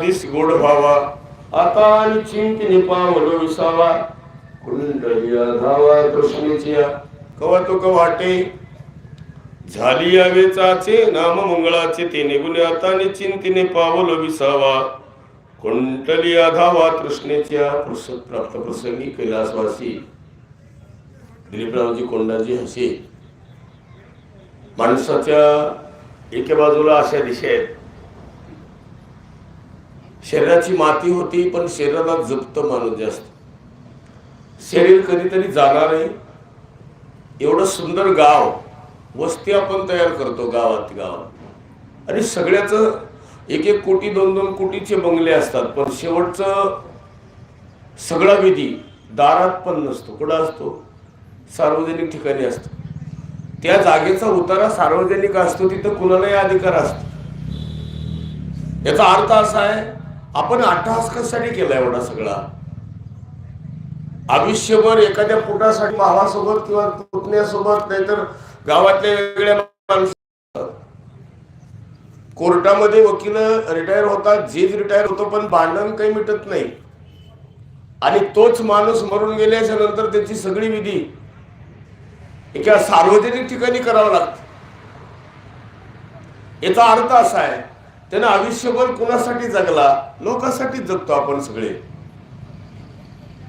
दिस गोड व्हावा. आता आणि चिंतिने पावलो विसावा कुंडलिया धावा कृष्णेचिया कवा तो वाटे. झाली या वेचाचे नाम मंगळाचे ते निघून आता चिंतिने पावलो विसावा कुंडलिया धावा कृष्णेच्या पुरुष प्राप्त प्रसंगी कैलासवासी. दिलीपरावजी कोंडाजी हसे. माणसाच्या एके बाजूला अशा दिशा आहेत. शरीराची माती होती पण शरीराला जपत माणूस जास्त. शरीर कधीतरी जाणार आहे एवढं सुंदर गाव वस्ती आपण तयार करतो गावात गावात. आणि सगळ्याच एक एक कोटी दोन दोन कोटीचे बंगले असतात पण शेवटचं सगळा विधी दारात पण नसतो. कुठं असतो? सार्वजनिक ठिकाणी असतो. त्या जागेचा उतारा सार्वजनिक असतो तिथं कुणालाही अधिकार असतो. याचा अर्थ असा आहे आपण अट्टहास कशासाठी केला एवढा सगळा? आयुष्यभर एखाद्या पोटासाठी भावासोबत किंवा पुतण्यासोबत नाहीतर गावातल्या वेगळ्या माणसं कोर्टामध्ये वकील रिटायर होतात जेज रिटायर होतो पण भांडण काही मिटत नाही. आणि तोच माणूस मरून गेल्याच्यानंतर त्याची सगळी विधी एका सार्वजनिक ठिकाणी करावं लागतं. याचा अर्थ असा आहे त्यानं आयुष्यभर कोणासाठी जगला? लोकांसाठी जगतो आपण सगळे.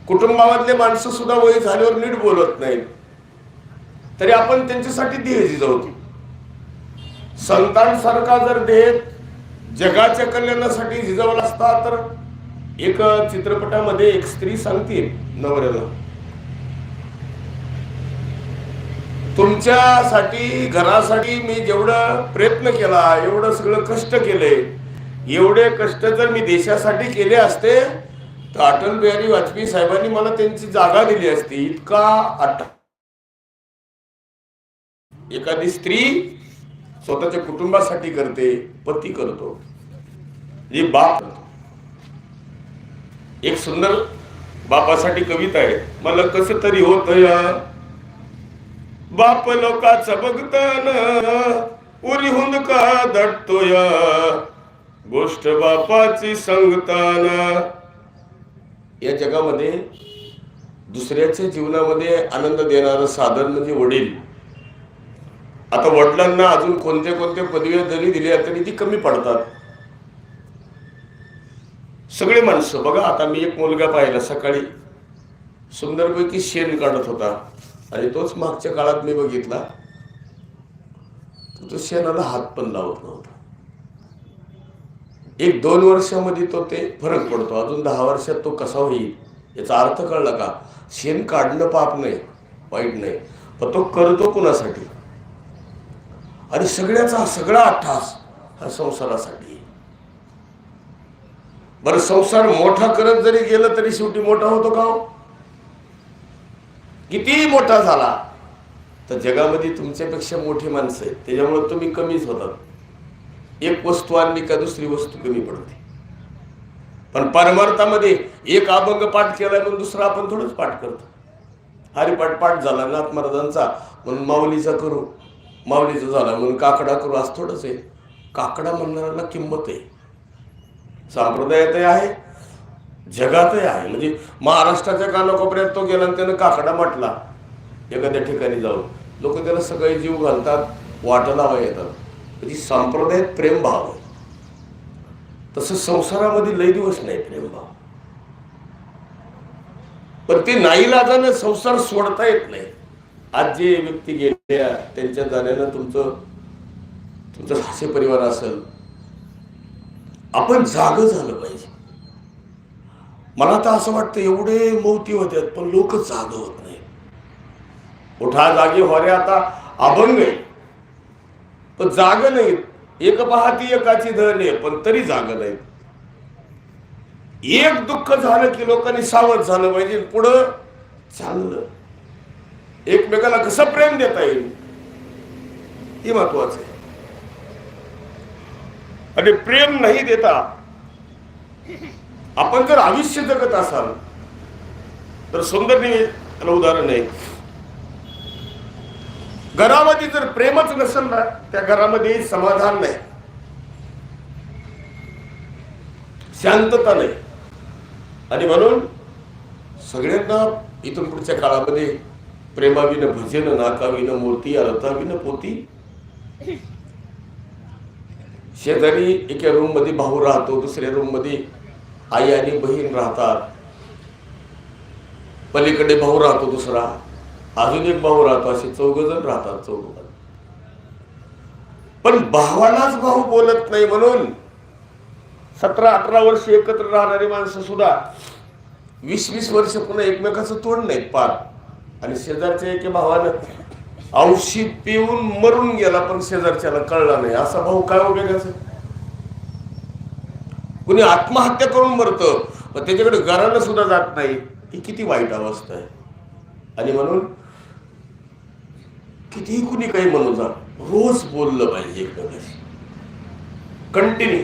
कुटुंबामधले माणसं सुद्धा वय झाल्यावर नीट बोलत नाहीत. तरी आपण त्यांच्यासाठी देह जिजवतो संतांसारखा जर देह जगाच्या कल्याणासाठी झिजवला असता तर एक चित्रपटामध्ये एक स्त्री सांगते नवऱ्याला. तुमच्यासाठी घरासाठी मी जेवढं प्रयत्न केला एवढं सगळं कष्ट केलंय एवढे कष्ट जर मी देशासाठी केले असते तर अटल बिहारी वाजपेयी साहेबांनी मला त्यांची जागा दिली असती. इतका अट एखादी स्त्री स्वतःच्या कुटुंबासाठी करते पती करतो. जे बाप करतो. एक सुंदर बापासाठी कविता आहे. मला कसं तरी होत या बाप लोकाचं बघतान उरी हुंद का दटतो या गोष्ट बापाची सांगताना. या जगामध्ये दुसऱ्याच्या जीवनामध्ये आनंद देणारं साधन म्हणजे वडील. आता वडिलांना अजून कोणत्या कोणत्या पदव्या जरी दिल्या तरी ती कमी पडतात. सगळे माणसं बघा आता मी एक मुलगा पाहिला सकाळी. सुंदरपैकी शेण काढत होता. आणि तोच मागच्या काळात मी बघितला तो शेणाला हात पण लावत नव्हता. एक दोन वर्षामध्ये तो ते फरक पडतो. अजून दहा वर्षात तो कसा होईल याचा अर्थ कळला का? शेण काढणं पाप नाही वाईट नाही पण तो करतो कुणासाठी? आणि सगळ्याचा सगळा अठ्ठास हा संसारासाठी. बरं संसार मोठा करत जरी गेलं तरी शेवटी मोठा होतो का हो? किती मोठा झाला तर जगामध्ये तुमच्यापेक्षा मोठी माणसं आहेत. त्याच्यामुळे तुम्ही कमीच होतात. एक वस्तू आणली का दुसरी वस्तू कमी पडते. पण परमार्थामध्ये एक अभंग पाठ केला म्हणून दुसरा आपण थोडंच पाठ करतो. हरिपाठ पाठ झाला नाथ महाराजांचा म्हणून माऊलीचा करू. माऊलीचा झाला म्हणून काकडा करू आज थोडंच आहे. काकडा म्हणणाऱ्याला किंमत आहे. संप्रदायातही आहे जगातही आहे. म्हणजे महाराष्ट्राच्या कानाकोपऱ्यात तो गेला आणि त्यानं काकडा म्हटला एखाद्या ठिकाणी जाऊन. लोक त्याला सगळे जीव घालतात वाटा लावा येतात. म्हणजे संप्रदायात प्रेमभाव आहे. तसं संसारामध्ये लय दिवस नाही प्रेमभाव. पण ते नाईलाजानं संसार सोडता येत नाही. आज जे व्यक्ती गेल्या त्यांच्या जाण्यानं तुमचं तुमचं सासे परिवार असेल. आपण जाग झालं पाहिजे. मला तर असं वाटतं एवढे मोती होत्यात पण लोक जाग होत नाही. उठा जागे होरे आता अभंग आहे. पण जाग नाहीत. एक पाहती एकाची धन आहे पण तरी जाग नाहीत. एक दुःख झालं की लोकांनी सावध झालं पाहिजे पुढं चाललं. एकमेकाला कसं प्रेम देता येईल? हे महत्वाचं आहे. आणि प्रेम नाही देता आपण जर आयुष्य जगत असाल तर सौंदर्य उदाहरण आहे. घरामध्ये जर प्रेमच नसेल ना त्या घरामध्ये समाधान नाही. शांतता नाही. आणि म्हणून सगळ्यांना इथून पुढच्या काळामध्ये प्रेमाविनं भजन नाकाविनं मूर्ती अर्थाविनं पोती. शेजारी एका रूममध्ये भाऊ राहतो दुसऱ्या रूममध्ये आई आणि बहीण राहतात. पलीकडे भाऊ राहतो दुसरा. अजून एक भाऊ राहतो असे चौघ जण राहतात चौघ पण भावालाच भाऊ बोलत नाही म्हणून सतरा अठरा वर्ष एकत्र राहणारी माणसं सुद्धा वीस वीस वर्ष पुन्हा एकमेकाचं तोंड नाहीत पार आणि शेजारच्या एके भावानं औषध पिऊन मरून गेला पण शेजारच्याला कळला नाही. असा भाऊ काय हो उपयोगाचा कुणी आत्महत्या करून मरतं पण त्याच्याकडे घराला सुद्धा जात नाही. ही किती वाईट अवस्था आहे. आणि म्हणून कितीही कुणी काही म्हणू जा रोज बोललं पाहिजे एकमेकाशी कंटिन्यू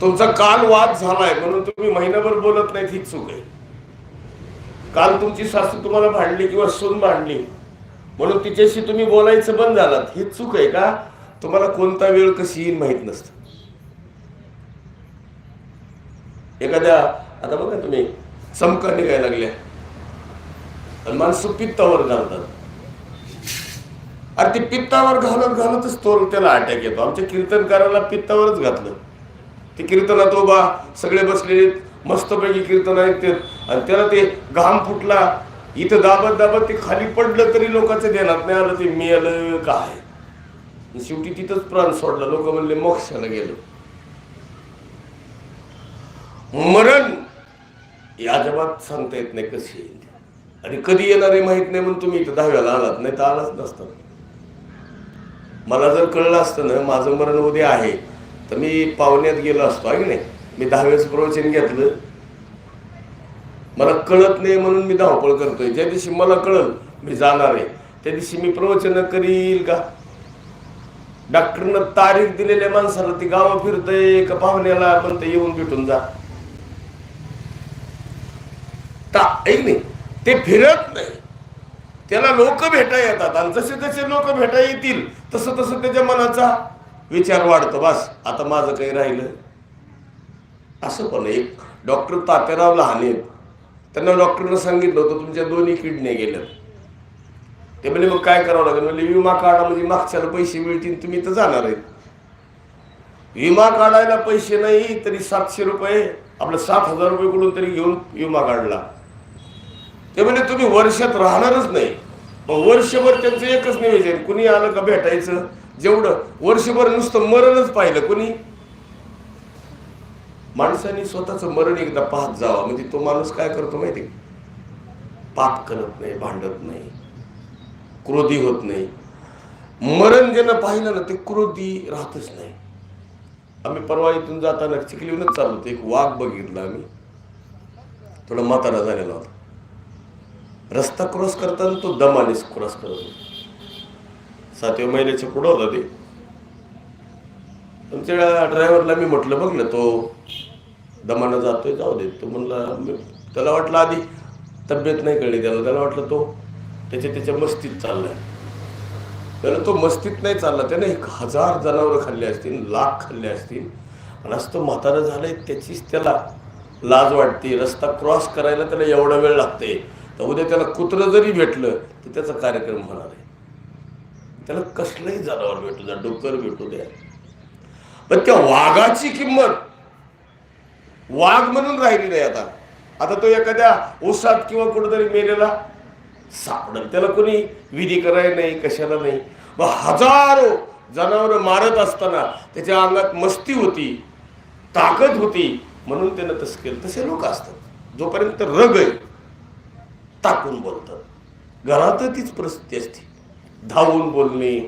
तुमचा काल वाद झालाय म्हणून तुम्ही महिनाभर बोलत नाही ही चूक आहे. काल तुमची सासू तुम्हाला भांडली किंवा सून भांडली म्हणून तिच्याशी तुम्ही बोलायचं बंद झालात ही चूक आहे का? तुम्हाला कोणता वेळ कशी येईल माहीत नसतं. एखाद्या आता बघा तुम्ही चमका निघायला लागल्या आणि माणसं पित्तावर घालतात. अरे ते पित्तावर घालत घालतच तो त्याला अटॅक येतो. आमच्या कीर्तनकाराला पित्तावरच घातलं. ते कीर्तनात उभा सगळे बसलेले मस्तपैकी कीर्तन ऐकतात. आणि त्याला ते घाम फुटला. इथं दाबत दाबत ते खाली पडलं तरी लोकांचं ध्यानात नाही आलं ते मेलं काय? शेवटी तिथंच प्राण सोडला. लोक म्हणले मोक्षाला गेलो. मरण या अजिबात सांगता येत नाही कशी येईल आणि कधी येणार आहे माहीत नाही म्हणून तुम्ही इथं दहाव्याला आलात नाही तर आलाच नसतं. मला जर कळलं असतं ना माझं मरण उद्या आहे तर मी पाहुण्यात गेलो असतो आहे की नाही? मी दहाव्याच प्रवचन घेतलं. मला कळत नाही म्हणून मी धावपळ करतोय. ज्या दिवशी मला कळल मी जाणार आहे त्या दिवशी मी प्रवचन करील का? डॉक्टरनं तारीख दिलेल्या माणसाला ती गावं फिरतंय का पाहुण्याला म्हणतं येऊन भेटून जा ता ऐक नाही ते फिरत नाही. त्याला लोक भेटा येतात आणि जसे जसे लोक भेटा येतील तसं तसं त्याच्या मनाचा विचार वाढतो. बस आता माझं काही राहिलं. असं पण एक डॉक्टर तात्याराव लहान आहेत. त्यांना डॉक्टरनं सांगितलं होतं तुमच्या दोन्ही किडने गेल्या ते म्हणजे मग काय करावं लागेल? म्हणजे विमा काढा म्हणजे मागच्याला पैसे मिळतील तुम्ही तर जाणार आहेत. विमा काढायला पैसे नाही तरी सातशे रुपये आपलं सात हजार रुपये कुठून तरी घेऊन विमा काढला. ते म्हणजे तुम्ही वर्षात राहणारच नाही. मग वर्षभर त्यांचं एकच नियोजन कुणी आलं का भेटायचं? जेवढं वर्षभर नुसतं मरणच पाहिलं कुणी? माणसाने स्वतःचं मरण एकदा पाहत जावा. म्हणजे तो माणूस काय करतो माहिती आहे? पाप करत नाही भांडत नाही क्रोधी होत नाही. मरण ज्यानं पाहिलं ना ते क्रोधी राहतच नाही. आम्ही परवा इथून जाताना चिखलीहूनच चाललो होतो. एक वाघ बघितला आम्ही. थोडा म्हातारा झालेला होता. रस्ता क्रॉस करताना तो दमाने क्रॉस करत होता सातव्या महिन्याच्या पुढं होता ते. तुमच्या ड्रायव्हरला मी म्हटलं बघ ना तो दमानं जातोय जाऊ दे. तो म्हणला मी- त्याला वाटलं आधी तब्येत नाही कळली त्याला. त्याला वाटलं तो त्याच्या त्याच्या मस्तीत चाललाय. त्याला तो मस्तीत नाही चालला. त्याने एक हजार जनावरं खाल्ले असतील लाख खाल्ले असतील. आणि असं तो म्हातारा झालाय त्याचीच त्याला लाज वाटते. रस्ता क्रॉस करायला त्याला एवढा वेळ लागते तर उद्या त्याला कुत्रं जरी भेटलं तर त्याचा कार्यक्रम होणार आहे. त्याला कसलंही जनावर भेटू द्या डुक्कर भेटू द्या. पण त्या वाघाची किंमत वाघ म्हणून राहिली नाही आता. आता तो एखाद्या उसात किंवा कुठेतरी मेलेला सापडल. त्याला कोणी विधी करायला नाही कशाला नाही. मग हजारो जनावर मारत असताना त्याच्या अंगात मस्ती होती ताकद होती म्हणून त्यानं तसं केलं. तसे लोक असतात. जोपर्यंत रग आहे टाकून बोलतात. घरात तीच परिस्थिती असते. धावून बोलणे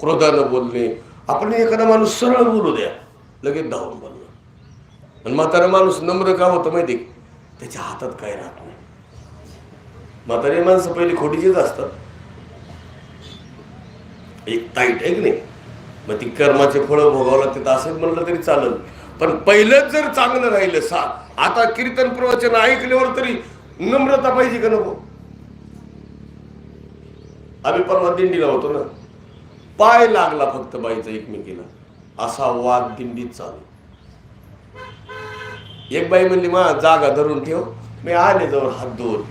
क्रोधानं बोलणे. आपण एखादा माणूस सरळ बोलू द्या लगेच धावून बोलणं. आणि म्हातारा माणूस नम्र का होतं माहिती आहे? त्याच्या हातात काय राहत नाही. म्हातारे माणसं पहिली खोटीचीच असतात. एक ताईट आहे की नाही? मग ती कर्माचे फळं भोगावं लागते असंच म्हणलं तरी चालत पण पहिलंच जर चांगलं राहिलं सा आता कीर्तन प्रवचन ऐकल्यावर तरी नम्रता पाहिजे का नको? आम्ही परवा दिंडीला होतो ना. पाय लागला फक्त बाईचा एकमेकीला. असा वाद दिंडीत चालू. एक बाई म्हणली मा जागा धरून ठेव. मी आले जवळ हात धुवून.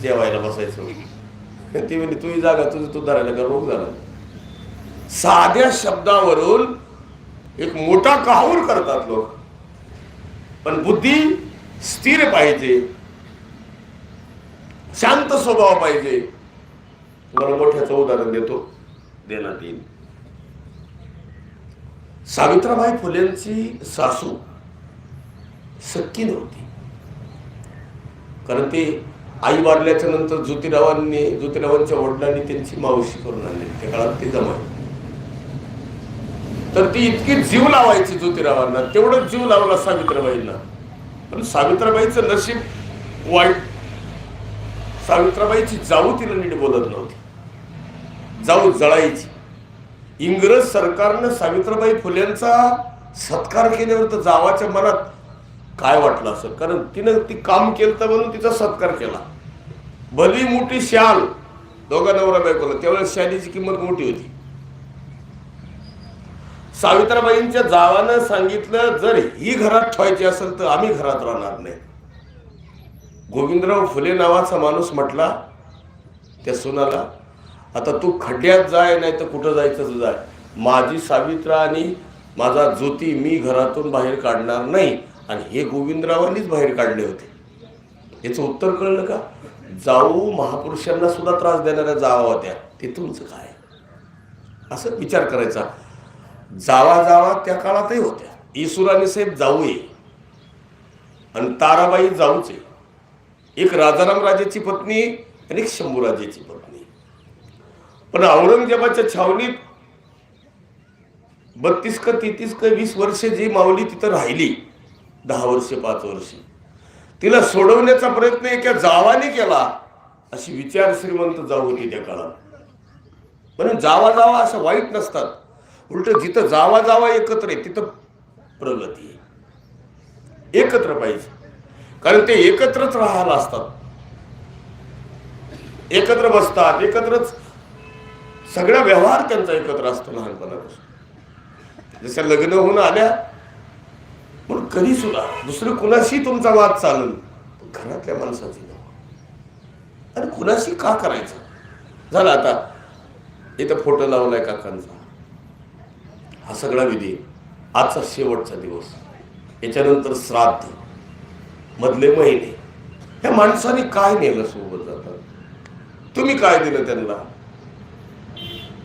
जेवायला बसायचं. ती म्हणली तुझी जागा तुझं तू धरायला का रोग झाला? साध्या शब्दावरून एक मोठा काहूर करतात लोक. पण बुद्धी स्थिर पाहिजे. शांत स्वभाव पाहिजे. तुम्हाला मोठ्याचं उदाहरण देतो. देण्यात येईल सावित्राबाई फुलेंची सासू सक्की नव्हती. कारण ते आई वारल्याच्या नंतर ज्योतिरावांनी ज्योतिरावांच्या वडिलांनी त्यांची मावशी करून आणली. त्या काळात ते जमाय तर ती इतकी जीव लावायची ज्योतिरावांना. तेवढं जीव लावला सावित्राबाईंना. पण सावित्राबाईचं नशीब वाईट सावित्राबाईची जाऊ तिला नीट बोलत नव्हती. जाऊ जळायची. इंग्रज सरकारनं सावित्राबाई फुलेंचा सत्कार केल्यावर तर जावाच्या मनात काय वाटलं असं? कारण तिनं ती काम केलं तर म्हणून तिचा सत्कार केला. भली मोठी शाल. दोघा नवरा बायकोला. त्यावेळेस शालीची किंमत मोठी होती. सावित्राबाईंच्या जावानं सांगितलं जर ही घरात ठेवायची असेल तर आम्ही घरात राहणार नाही. गोविंदराव फुले नावाचा माणूस म्हटला त्या सुनाला आता तू खड्ड्यात जाय नाही तर कुठं जायचं जाय माझी सावित्रा आणि माझा ज्योती मी घरातून बाहेर काढणार नाही. आणि हे गोविंदरावांनीच बाहेर काढले होते. याचं उत्तर कळलं का? जाऊ महापुरुषांना सुद्धा त्रास देणाऱ्या जावा होत्या. ते तुमचं काय? असं विचार करायचा. जावा जावा त्या काळातही होत्या. ईसुराणी साहेब जाऊ ये आणि ताराबाई जाऊच. आहे एक राजाराम राजाची पत्नी आणि एक शंभूराजेची पत्नी. पण औरंगजेबाच्या छावणीत बत्तीस का तेहतीस का वीस वर्षे जी माऊली तिथं राहिली दहा वर्षे पाच वर्षे तिला सोडवण्याचा प्रयत्न एका जावाने केला अशी विचार श्रीमंत जाऊ होती त्या काळात. म्हणून जावा जावा असं वाईट नसतात. उलट जिथं जावा जावा एकत्र आहे तिथं प्रगती आहे. एकत्र पाहिजे. कारण ते एकत्रच राहायला असतात. एकत्र बसतात एकत्रच सगळा व्यवहार त्यांचा एकत्र असतो लहानपणापासून. जसं लग्न होऊन आल्या म्हणून कधी सुद्धा दुसरं कुणाशी तुमचा वाद चालल घरातल्या माणसाची नको. आणि कुणाशी का करायचं? झालं आता इथं फोटो लावलाय काकांचा. हा सगळा विधी आजचा शेवटचा दिवस. याच्यानंतर श्राद्ध. मधले महिने. ह्या माणसाने काय नेलं सोबत जातात तुम्ही काय दिलं त्यांना?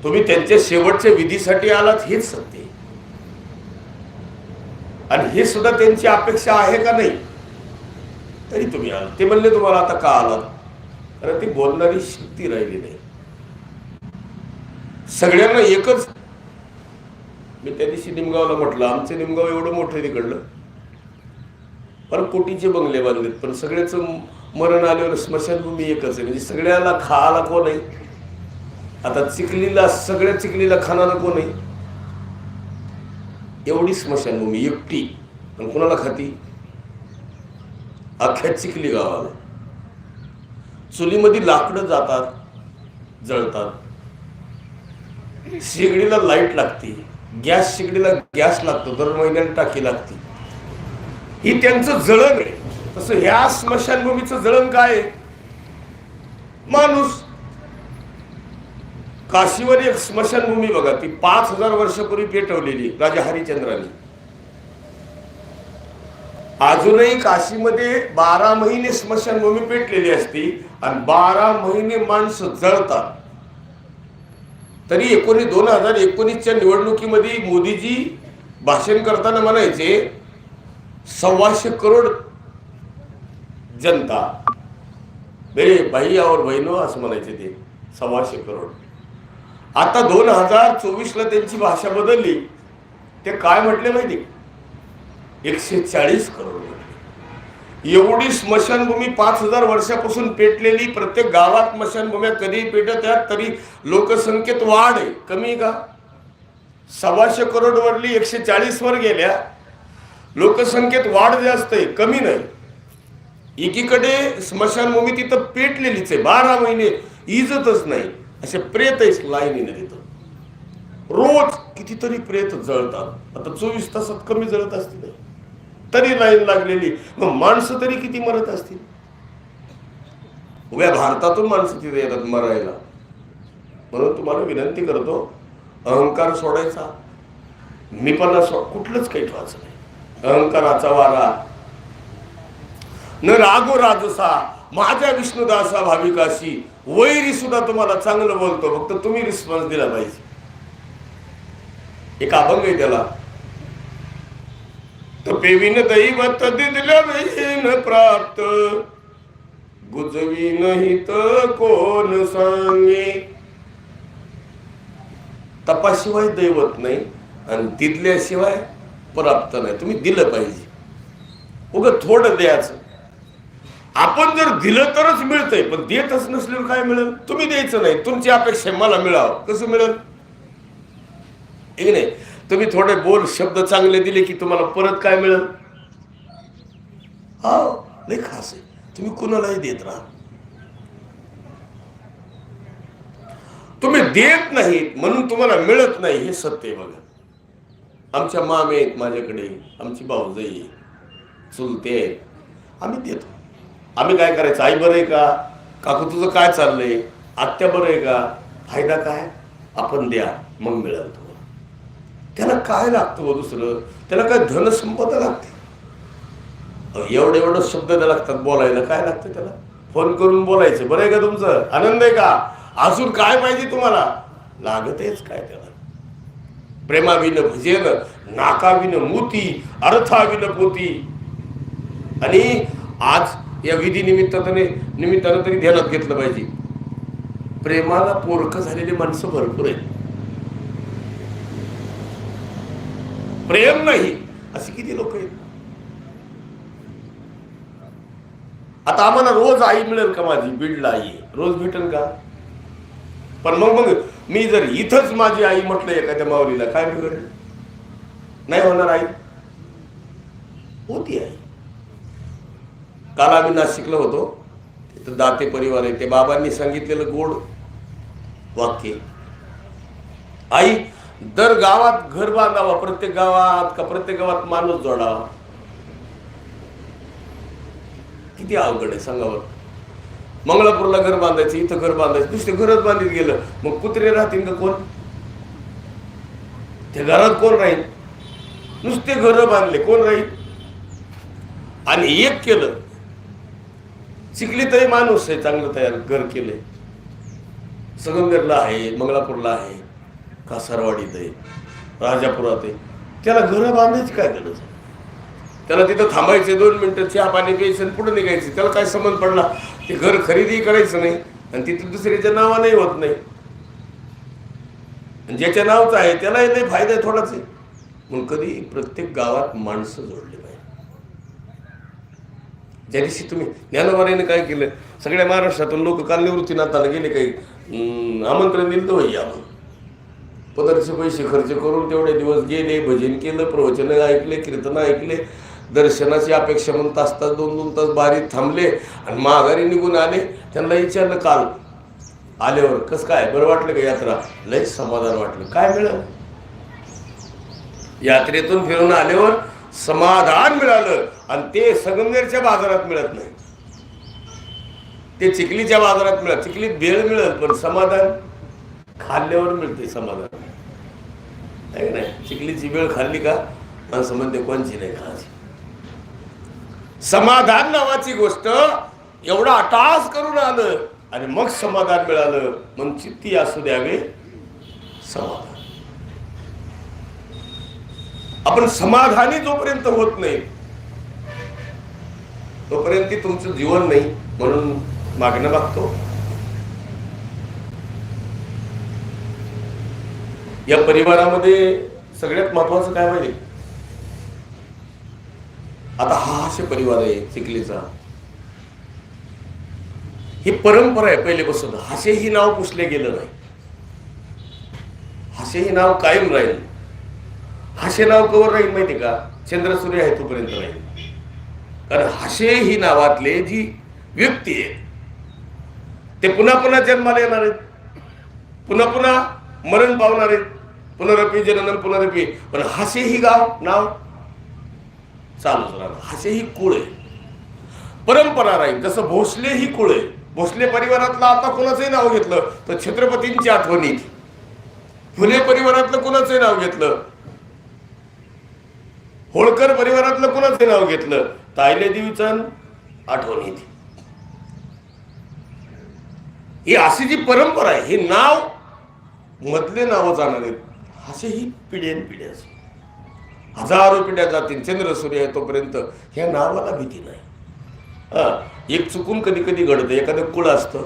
तुम्ही त्यांच्या शेवटच्या विधीसाठी आलात हेच सत्य आणि हे सुद्धा त्यांची अपेक्षा आहे का नाही? तरी तुम्ही आलात. ते म्हणले तुम्हाला आता का आलात? कारण ती बोलणारी शक्ती राहिली नाही. सगळ्यांना एकच मी त्या दिवशी निमगावला म्हटलं आमचं निमगाव एवढं मोठं तिकडलं. पण कोटीचे बंगले बांधलेत पण सगळ्याच मरण आल्यावर स्मशानभूमी एकच आहे. म्हणजे सगळ्याला खायला कोण आहे? आता चिखलीला सगळ्या चिखलीला खाणारा कोण आहे? एवढी स्मशानभूमी एकटी. आणि कुणाला खाती? अख्ख्या चिखली गावाला. चुलीमध्ये लाकडं जातात जळतात. शेगडीला लाइट लागते. गॅस शेगडीला गॅस लागतो. दर महिन्याला टाकी लागते. ही त्यांचं जळण आहे. तसं ह्या स्मशानभूमीचं जळण काय आहे? माणूस काशीवर एक स्मशानभूमी बघा ती पाच हजार वर्षापूर्वी पेटवलेली राजा हरिश्चंद्रांनी. अजूनही काशीमध्ये बारा महिने स्मशानभूमी पेटलेली असती आणि बारा महिने माणसं जळतात. तरी एकोणीस दोन हजार एकोणीसच्या निवडणुकीमध्ये मोदीजी भाषण करताना म्हणायचे सव्वाशे करोड जनता. मेरे भाई और बहिणो असं म्हणायचे ते सव्वाशे करोड. आता दोन हजार चोवीसला त्यांची भाषा बदलली. ते काय म्हटले माहिती एकशे चाळीस करोड एवढी स्मशानभूमी पाच हजार वर्षापासून पेटलेली प्रत्येक गावात स्मशानभूम्या कधी पेटत आहेत तरी लोकसंख्येत वाढ आहे. कमी का? सव्वाशे करोड वरली एकशे चाळीस वर गेल्या. लोकसंख्येत वाढ जास्त आहे कमी नाही. एकीकडे स्मशानभूमी तिथं पेटलेलीच आहे बारा महिने इजतच नाही असे प्रेत आहे लाईनीने तिथं. रोज कितीतरी प्रेत जळतात आता चोवीस तासात कमी जळत असतील. तरी लाईन लागलेली मग माणसं तरी किती मरत असतील? उभ्या भारतातून माणसं तिथे येतात मरायला. म्हणून तुम्हाला विनंती करतो अहंकार सोडायचा मी पण सो कुठलंच काही ठेवायचं नाही. अहंकाराचा वारा. न रागो राजसा माझ्या विष्णुदासा भाविकाशी. वैरी सुद्धा तुम्हाला चांगलं बोलतो फक्त तुम्ही रिस्पॉन्स दिला पाहिजे. एक अभंग आहे त्याला. तर पेविन दैवत दिल्या प्राप्त. गुजवी नाही कोण सांगे? तपाशिवाय दैवत नाही आणि तिथल्याशिवाय प्राप्त नाही. तुम्ही दिलं पाहिजे. उग थोडं द्यायचं. आपण जर दिलं तरच मिळतंय पण देतच नसल्यावर काय मिळेल? तुम्ही द्यायचं नाही. तुमची अपेक्षा मला मिळावं. कसं मिळेल? नाही. तुम्ही थोडे बोल शब्द चांगले दिले की तुम्हाला परत काय मिळेल? हा नाही खास आहे. तुम्ही कुणालाही देत राहा. तुम्ही देत नाहीत म्हणून तुम्हाला मिळत नाही हे सत्य आहे बघा. आमच्या मामे आहेत माझ्याकडे आमची भाऊजाई चुलते आहेत. आम्ही देतो. आम्ही काय करायचं? आई बरं आहे का? काकू तुझं काय चाललंय? आत्या बरं आहे का? फायदा काय? आपण द्या मग मिळेल तुम्हाला. त्याला काय लागतं हो दुसरं? त्याला काय धनसंपदा लागते? एवढे एवढं शब्द द्या लागतात बोलायला. काय लागतं त्याला? फोन करून बोलायचं. बरं आहे का तुमचं? आनंद आहे का? अजून काय पाहिजे तुम्हाला? लागतेच काय त्याला? प्रेमाविन भजेन नाकाविन मोती अर्थाविन पोती. आणि आज या विधी निमित्ताने निमित्तानं तरी ध्यानात घेतलं पाहिजे. प्रेमाला पोरख झालेली माणसं भरपूर आहेत. प्रेम नाही असे किती लोक आहेत? आता आम्हाला रोज आई मिळेल का माझी? बीडला आई. रोज भेटेल का? पण मग मग मी जर इथंच माझी आई म्हटलं एखाद्या माऊलीला काय बिघडेल नाही होणार आई. होती आई. काल आम्ही नाशिकला होतो. तिथं दाते परिवार आहे. ते बाबांनी सांगितलेलं गोड वाक्य. आई दर गावात घर बांधावा प्रत्येक गावात का प्रत्येक गावात माणूस जोडावा. किती अवघड आहे सांगावं मंगळापूरला घर बांधायचं इथं घर बांधायचं नुसते घरच बांधित गेलं. मग कुत्रे राहतील का कोण? त्या घरात कोण राहील? नुसते घर बांधले कोण राहील? आणि एक केलं. चिखली तरी माणूस आहे चांगलं तयार घर केलंय. संगमनेरला आहे मंगळापूरला आहे कासारवाडीत आहे राजापुरात आहे. त्याला घरं बांधायची काय गरज? त्याला तिथं थांबायचे दोन मिनिटं चहा पाणी प्यायचं पुढे निघायचं. त्याला काय संबंध पडला? ते घर खरेदी करायचं नाही आणि तिथं दुसऱ्याच्या नावानेही होत नाही. आणि ज्याच्या नावचं आहे त्यालाही नाही फायदा आहे थोडाच आहे. म्हणून कधी प्रत्येक गावात माणसं जोडली पाहिजे. ज्या दिवशी तुम्ही ज्ञानवारीने काय केलं सगळ्या महाराष्ट्रातून लोक काल निवृत्तीनाथाला गेले काही आमंत्रण दिलं तर या आपण पदरचे पैसे खर्च करून तेवढे दिवस गेले भजन केलं प्रवचन ऐकले कीर्तन ऐकले दर्शनाची अपेक्षा म्हणून तास तास दोन दोन तास बारीत थांबले आणि माघारी निघून आले. त्यांना विचारलं काल आल्यावर कसं काय? बरं वाटलं का यात्रा? लय समाधान वाटलं. काय मिळालं? यात्रेतून फिरून आल्यावर समाधान मिळालं आणि ते संगमनेरच्या बाजारात मिळत नाही. ते चिखलीच्या बाजारात मिळत. चिखलीत भेळ मिळत पण समाधान खाल्ल्यावर मिळते समाधान. आहे नाही? चिखलीची वेळ खाल्ली का? माणसं म्हणते कोणची नाही खायची समाधान नावाची गोष्ट एवढा अटास करून आलं. आणि मग समाधान मिळालं. म्हणून चित्ती असू द्यावे. समाधान. आपण समाधानी जोपर्यंत होत नाही तोपर्यंत तुमचं जीवन नाही म्हणून मागणं मागतो. या परिवारामध्ये सगळ्यात महत्वाचं काय माहिती? आता हा असे परिवार आहे चिखलीचा ही परंपरा आहे पहिलेपासून. हासे ही नाव पुसले गेलं नाही. हासे हे नाव कायम राहील. हासे नाव कवर राहील माहिती का? चंद्रसूर्य आहे तोपर्यंत राहील. कारण हासे ही नावातले जी व्यक्ती आहे ते पुन्हा पुन्हा जन्माला येणार आहेत. पुन्हा पुन्हा मरण पावणार आहेत. पुनरपी जननम पुनरपी. पण हासे ही गाव नाव चालूच राहणार. असे ही कुळ आहे. परंपरा राहील. जसं भोसले ही कुळ आहे. भोसले परिवारातलं आता कोणाचंही नाव घेतलं तर छत्रपतींची आठवण. येते फुले परिवारातलं कोणाचंही नाव घेतलं. होळकर परिवारातलं कोणाचं नाव घेतलं तायले देवीचं आठवण. येते ही अशी जी परंपरा आहे हे नाव मधले नावं जाणार आहेत. असे ही पिढ्यान पिढ्या हजारो पिढ्या जातील चंद्र सूर्य आहे तोपर्यंत. ह्या नावाला भीती नाही. हा एक चुकून कधी कधी घडतं एखादं कुळ असतं.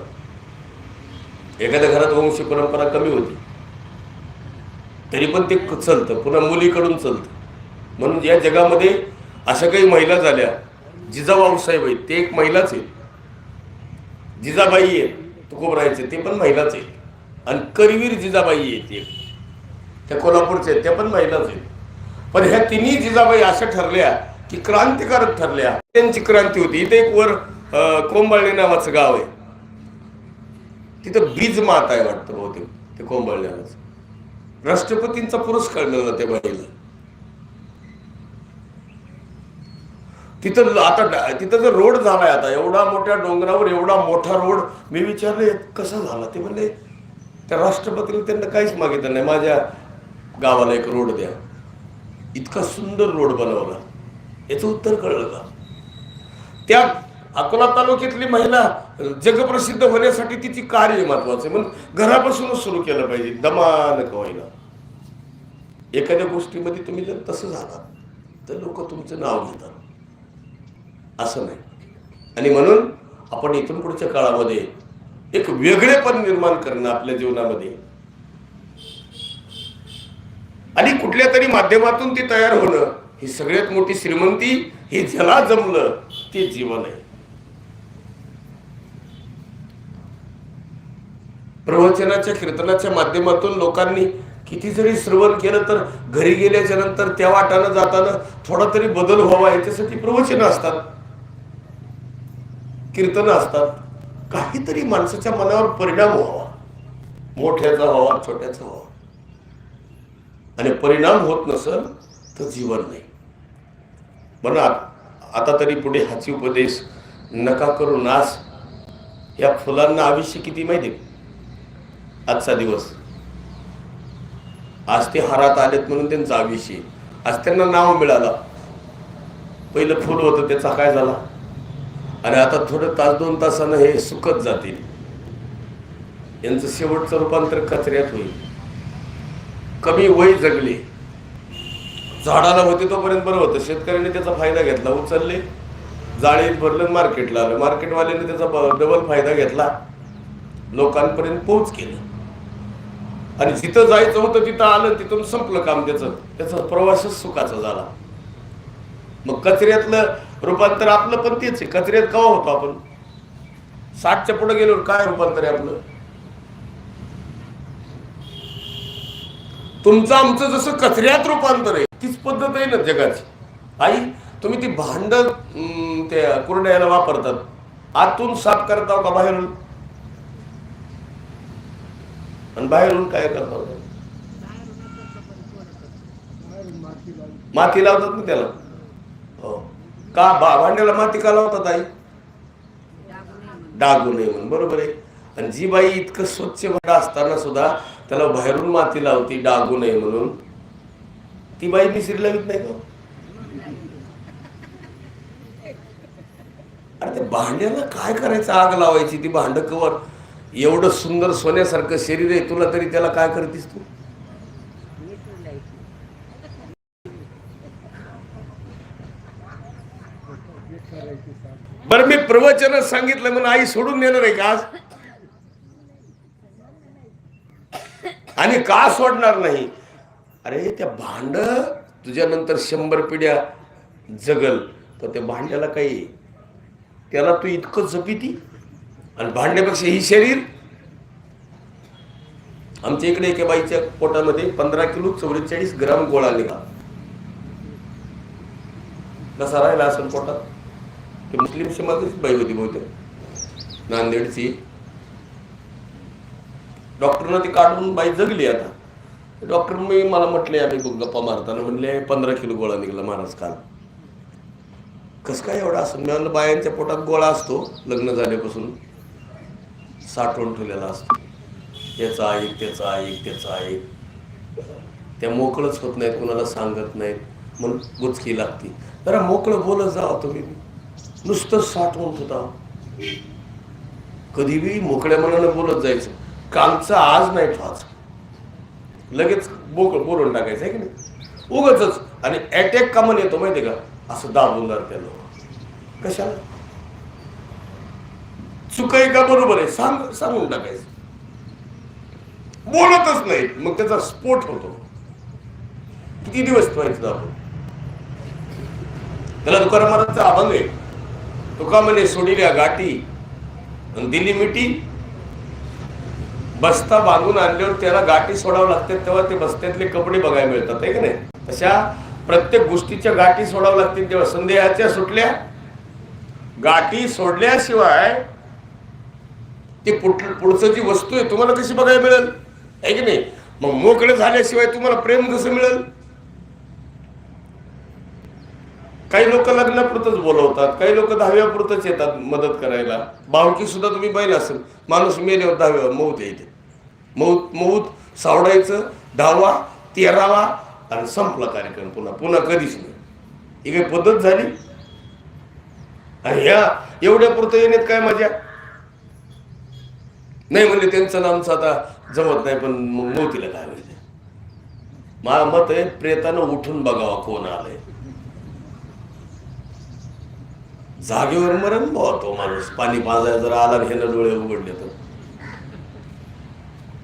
एखाद्या घरात वंशी परंपरा कमी होती. तरी पण ते चलतं पुन्हा मुलीकडून चलतं. म्हणून या जगामध्ये अशा काही महिला झाल्या जिजाबाऊ साहेब आहेत ते एक महिलाच आहेत. जिजाबाई आहे तुकोबरायचे ते पण महिलाच आहेत. आणि करवीर जिजाबाई आहेत एक. त्या कोल्हापूरचे आहेत त्या पण महिलाच आहेत. पण ह्या तिन्ही जिजाबाई अशा ठरल्या की क्रांतिकारक ठरल्या. त्यांची क्रांती होती. इथे एक वर अं, कोंबाळणे नावाचं गाव आहे. तिथं बीज माता आहे वाटतं बहुतेक ते कोंबाळणे नावाचं. राष्ट्रपतींचा पुरस्कार मिळाला त्या बाईला. तिथं आता तिथं जर रोड झालाय आता एवढा मोठ्या डोंगरावर एवढा मोठा रोड मी विचारले कसा झाला? ते म्हणले त्या राष्ट्रपतीने त्यांना काहीच मागितलं नाही. माझ्या गावाला एक रोड द्या. इतका सुंदर रोड बनवला. याचं उत्तर कळलं का? त्या अकोला तालुक्यातली महिला जगप्रसिद्ध होण्यासाठी तिची कार्य महत्वाचं आहे. म्हणून घरापासूनच सुरू केलं पाहिजे. दमान का होईना एखाद्या गोष्टीमध्ये तुम्ही जर तसं झाला तर लोक तुमचं नाव घेतात. असं नाही. आणि म्हणून आपण इथून पुढच्या काळामध्ये एक वेगळेपण निर्माण करणं आपल्या जीवनामध्ये आणि कुठल्या तरी माध्यमातून ती तयार होणं ही सगळ्यात मोठी श्रीमंती हे ज्याला जमलं ते जीवन आहे. प्रवचनाच्या कीर्तनाच्या माध्यमातून लोकांनी किती जरी श्रवण केलं तर घरी गेल्याच्यानंतर त्या वाटानं जाताना थोडा तरी बदल व्हावा याच्यासाठी प्रवचन असतात. कीर्तन असतात. काहीतरी माणसाच्या मनावर परिणाम व्हावा. मोठ्याचा व्हावा छोट्याचा व्हावा. आणि परिणाम होत नसल तर जीवन नाही. म्हणून आता तरी पुढे हाची उपदेश नका करू नाश या फुलांना आयुष्य किती माहिती आहे? आजचा दिवस. आज ते हारात आलेत म्हणून त्यांचं आयुष्य आज त्यांना नाव मिळालं. पहिलं फुल होतं त्याचा काय झाला? आणि आता थोडं तास दोन तासानं हे सुकत जातील. यांचं शेवटचं रूपांतर कचऱ्यात होईल. कमी वय जगले. झाडाला होते तोपर्यंत बरं होतं. शेतकऱ्याने त्याचा फायदा घेतला. उचलले जाळीत भरलं मार्केटला आलं. मार्केटवाल्याने त्याचा डबल फायदा घेतला. लोकांपर्यंत पोहोच केलं. आणि जिथं जायचं होतं तिथं आलं तिथून संपलं काम त्याचं. त्याचा प्रवासच सुखाचा झाला. मग कचऱ्यातलं रूपांतर आपलं पण तेच आहे. कचऱ्यात कवा होतो आपण? साठच्या पुढे गेल्यावर काय रूपांतर आहे आपलं? तुमचं आमचं जसं कचऱ्यात रूपांतर आहे तीच पद्धत आहे ना जगाची. आई तुम्ही ती भांड ते कुरड्याला वापरतात. आतून साफ करता का बाहेरून? आणि बाहेरून काय करता हो? माती लावतात ना त्याला. हो. का बा भांड्याला माती का लावतात आई? डागू नये म्हणून. बरोबर आहे. आणि जी बाई इतकं स्वच्छ भांड असताना सुद्धा त्याला बाहेरून माती लावती डागू नये म्हणून. ती बाई मिसरी लावित नाही का? अरे त्या भांड्याला काय करायचं? आग लावायची ती भांड कवर. एवढं सुंदर सोन्यासारखं शरीर आहे तुला तरी त्याला काय करतीस तू? बरं मी प्रवचन सांगितलं म्हणून आई सोडून देणार आहे का आज? आणि का सोडणार नाही? अरे त्या भांड तुझ्यानंतर शंभर पिढ्या जगल तर त्या भांड्याला काही त्याला तू इतकं जपिती? आणि भांड्यापेक्षा ही शरीर? आमच्या इकडे एका बाईच्या पोटामध्ये पंधरा किलो चौवेचाळीस ग्राम गोळा निघा कसा राहिला असेल पोटात? मुस्लिम समाजाची बाई होती बहुतेक. नांदेडची. डॉक्टरनं ती काढून बाई जगली आता. डॉक्टर मी मला म्हटले आम्ही गप्पा मारताना म्हणले पंधरा किलो गोळा निघाला महाराज काल. कसं काय एवढा असं? मी म्हणलं बायांच्या पोटात गोळा असतो लग्न झाल्यापासून साठवून ठेवलेला असतो. याचा ऐक त्याचा ऐक त्याचा ऐक. त्या मोकळंच होत नाहीत कुणाला सांगत नाहीत. मग गुचकी लागते. जरा मोकळं बोलत जा तुम्ही. नुसतं साठवून होता कधी बी मोकळ्या मनानं बोलत जायचं. कालचं आज नाही ठेवायचं लगेच बोक बोलून टाकायचं आहे की नाही? उगच आणि अटॅक का येतो माहितीये का? असं दाबून त्याला कशाला? चुक आहे का? बरोबर आहे. सांग सांगून टाकायचं. बोलतच नाही मग त्याचा स्फोट होतो. किती दिवस ठेवायचं दाबून? त्याला तुकारामाचा अभंग आहे. तुका म्हणे सोडिल्या गाठी. दिली मिठी बस्ता बांधून आणल्यावर त्याला गाठी सोडावं लागते तेव्हा ते बस्त्यातले कपडे बघायला मिळतात आहे की नाही? तशा प्रत्येक गोष्टीच्या गाठी सोडावं लागतील तेव्हा. संदेहाच्या सुटल्या गाठी सोडल्याशिवाय ती पुढ पुढचं जी वस्तू आहे तुम्हाला कशी बघायला मिळेल? आहे की नाही? मग मोकळे झाल्याशिवाय तुम्हाला प्रेम कसं मिळेल? काही लोक लग्नापुरतच बोलवतात काही लोक दहाव्यापुरतच येतात मदत करायला. भावकी सुद्धा तुम्ही पाहिलं असेल माणूस मेल्यावर दहाव्या मऊत येते मऊत मऊत सावडायचं दहावा तेरावा आणि संपला कार्यक्रम पुन्हा पुन्हा कधीच नाही. ही काही पद्धत झाली? आणि ह्या एवढ्या पुरतं येण्यात काय मजा? नाही म्हणजे त्यांचं नामचं आता जमत नाही पण मोतीला काय म्हणजे मला मत आहे प्रेतानं उठून बघावा कोण आलंय. जागेवर मरण बुवा तो माणूस. पाणी पाजायला जर आला हे डोळे उघडले तर.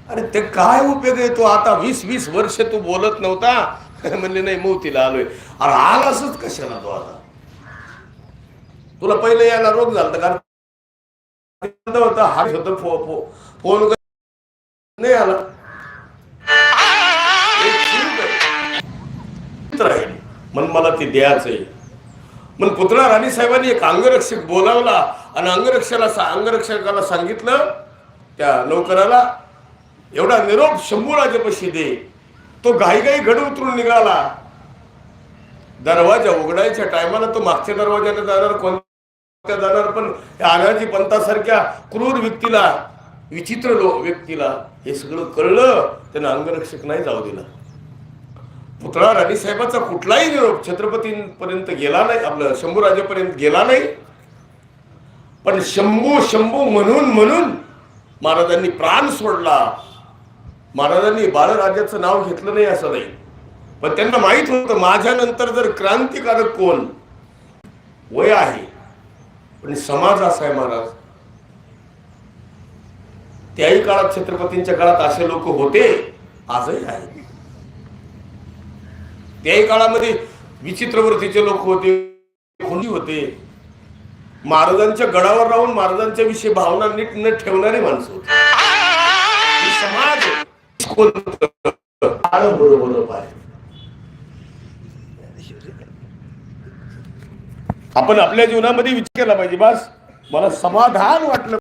अरे ते काय उपयोग आहे तो? आता वीस वीस वर्ष तू बोलत नव्हता. म्हणले नाही मोतीला आलोय. अरे आलासच कशाला तो आता? तुला पहिले यायला रोग झाला कारण होता. हा होत फो फो फोन नाही आला. मन मला ते द्यायचं आहे मग पुतळा राणी साहेबांनी एक अंगरक्षक बोलावला आणि अंगरक्षकाला अंगरक्षकाला सांगितलं त्या नोकराला एवढा निरोप शंभूराजेपाशी दे. तो घाईघाई घड उतरून निघाला. दरवाजा उघडायच्या टायमाला तो मागच्या दरवाजाने जाणार कोणत्या जाणार पण त्या पंतासारख्या क्रूर व्यक्तीला विचित्र लो व्यक्तीला हे सगळं कळलं. त्यानं अंगरक्षक नाही जाऊ दिला. पुतळा राणीसाहेबाचा कुठलाही निरोप छत्रपतींपर्यंत गेला नाही आपलं शंभूराजेपर्यंत गेला नाही. पण शंभू शंभू म्हणून म्हणून महाराजांनी प्राण सोडला. महाराजांनी बाळराजाचं नाव घेतलं नाही असं नाही. पण त्यांना माहीत होतं माझ्यानंतर जर क्रांतिकारक कोण वय आहे पण समाज असा आहे महाराज. त्याही काळात छत्रपतींच्या काळात असे लोक होते आजही आहेत. त्याही काळामध्ये विचित्र वृत्तीचे लोक होते खुंडी होते. महाराजांच्या गडावर राहून महाराजांच्या विषयी भावना नीट न ठेवणारे माणसं होते. समाज कोणतं? बरोबर आहे आपण आपल्या जीवनामध्ये विचार केला पाहिजे बस मला समाधान वाटलं